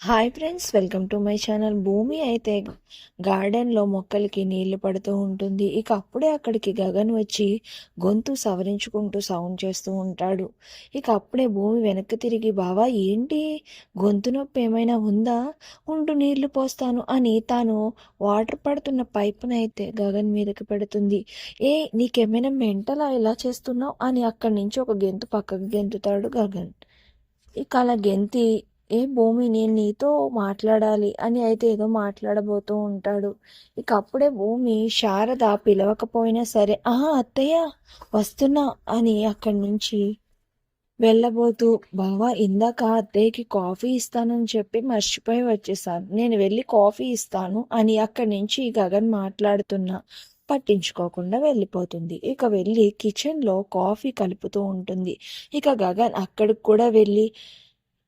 Hi friends welcome to my channel భూమి అయితే గార్డెన్లో మొక్కలకి నీళ్ళు పడుతూ ఉంటుంది. ఇక అప్పుడే అక్కడికి గగన్ వచ్చి గొంతు సవరించుకుంటూ సౌండ్ చేస్తూ ఉంటాడు. ఇక అప్పుడే భూమి వెనక్కి తిరిగి బావా ఏంటి? గొంతు నొప్పి ఏమైనా ఉందా? ఉంటూ నీళ్ళు పోస్తాను అని తాను వాటర్ పడుతున్న పైపునైతే గగన్ మీదకి పెడుతుంది. ఏ నీకేమైనా మెంటలా ఇలా చేస్తున్నావు? అని అక్కడి నుంచి ఒక గెంతు పక్కకు గెంతుతాడు గగన్. ఇక అలా గెంతి ఏ భూమి నేను నీతో మాట్లాడాలి అని అయితే ఏదో మాట్లాడబోతూ ఉంటాడు. ఇక అప్పుడే భూమి శారద పిలవకపోయినా సరే ఆ అత్తయ్య వస్తున్నా అని అక్కడి నుంచి వెళ్ళబోతూ బావా ఇందాక అత్తయ్యకి కాఫీ ఇస్తానని చెప్పి మర్చిపోయి వచ్చేసాను. నేను వెళ్ళి కాఫీ ఇస్తాను అని అక్కడి నుంచి గగన్ మాట్లాడుతున్నా. పట్టించుకోకుండా వెళ్ళిపోతుంది. ఇక వెళ్ళి కిచెన్లో కాఫీ కలుపుతూ ఉంటుంది. ఇక గగన్ అక్కడికి కూడా వెళ్ళి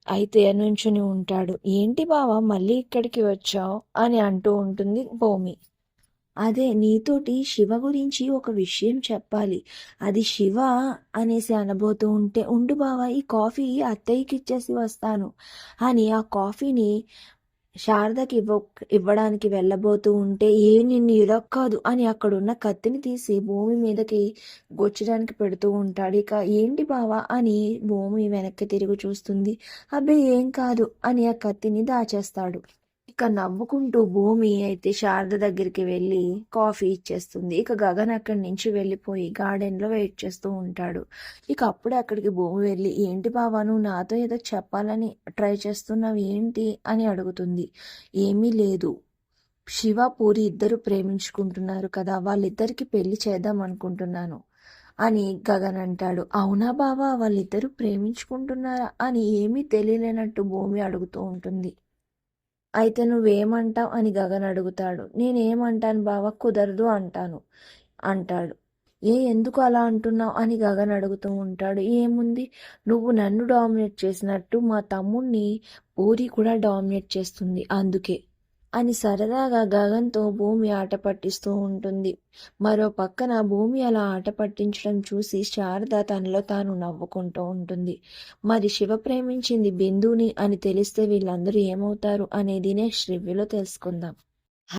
అయితే నుంచుని ఉంటాడు. ఏంటి బావ మళ్ళీ ఇక్కడికి వచ్చావు? అని అంటూ ఉంటుంది భూమి. అదే నీతోటి శివ గురించి ఒక విషయం చెప్పాలి. అది శివ అనేసి అనబోతూ ఉంటే ఉండు బావా ఈ కాఫీ అత్తయ్యకి ఇచ్చేసి వస్తాను అని ఆ కాఫీని శారదకి ఇవ్వ ఇవ్వడానికి వెళ్ళబోతూ ఉంటే ఏ నిన్ను ఇలా కాదు అని అక్కడున్న కత్తిని తీసి భూమి మీదకి గొచ్చడానికి పెడుతూ ఉంటాడు. ఇక ఏంటి బావా అని భూమి వెనక్కి తిరిగి చూస్తుంది. అబ్బే ఏం కాదు అని ఆ కత్తిని దాచేస్తాడు. ఇక నవ్వుకుంటూ భూమి అయితే శారద దగ్గరికి వెళ్ళి కాఫీ ఇచ్చేస్తుంది. ఇక గగన్ అక్కడి నుంచి వెళ్ళిపోయి గార్డెన్లో వెయిట్ చేస్తూ ఉంటాడు. ఇక అప్పుడే అక్కడికి భూమి వెళ్ళి ఏంటి బావా నువ్వు నాతో ఏదో చెప్పాలని ట్రై చేస్తున్నావు ఏంటి? అని అడుగుతుంది. ఏమీ లేదు. శివ పూరి ఇద్దరు ప్రేమించుకుంటున్నారు కదా వాళ్ళిద్దరికి పెళ్ళి చేద్దాం అనుకుంటున్నాను అని గగన్ అంటాడు. అవునా బావా వాళ్ళిద్దరూ ప్రేమించుకుంటున్నారా? అని ఏమీ తెలియలేనట్టు భూమి అడుగుతూ ఉంటుంది. అయితే నువ్వేమంటావు అని గగన్ అడుగుతాడు. నేనేమంటాను బావ కుదరదు అంటాను అంటాడు. ఏ ఎందుకు అలా అంటున్నావు అని గగన్ అడుగుతూ ఉంటాడు. ఏముంది? నువ్వు నన్ను డామినేట్ చేసినట్టు మా తమ్ముణ్ణి పూరి కూడా డామినేట్ చేస్తుంది. అందుకే అని సరదాగా గగన్తో భూమి ఆట పట్టిస్తూ ఉంటుంది. మరో పక్కన భూమి అలా ఆట పట్టించడం చూసి శారద తనలో తాను నవ్వుకుంటూ ఉంటుంది. మరి శివ ప్రేమించింది బిందుని అని తెలిస్తే వీళ్ళందరూ ఏమవుతారు అనేది నెక్స్ట్ రివ్యూలో తెలుసుకుందాం.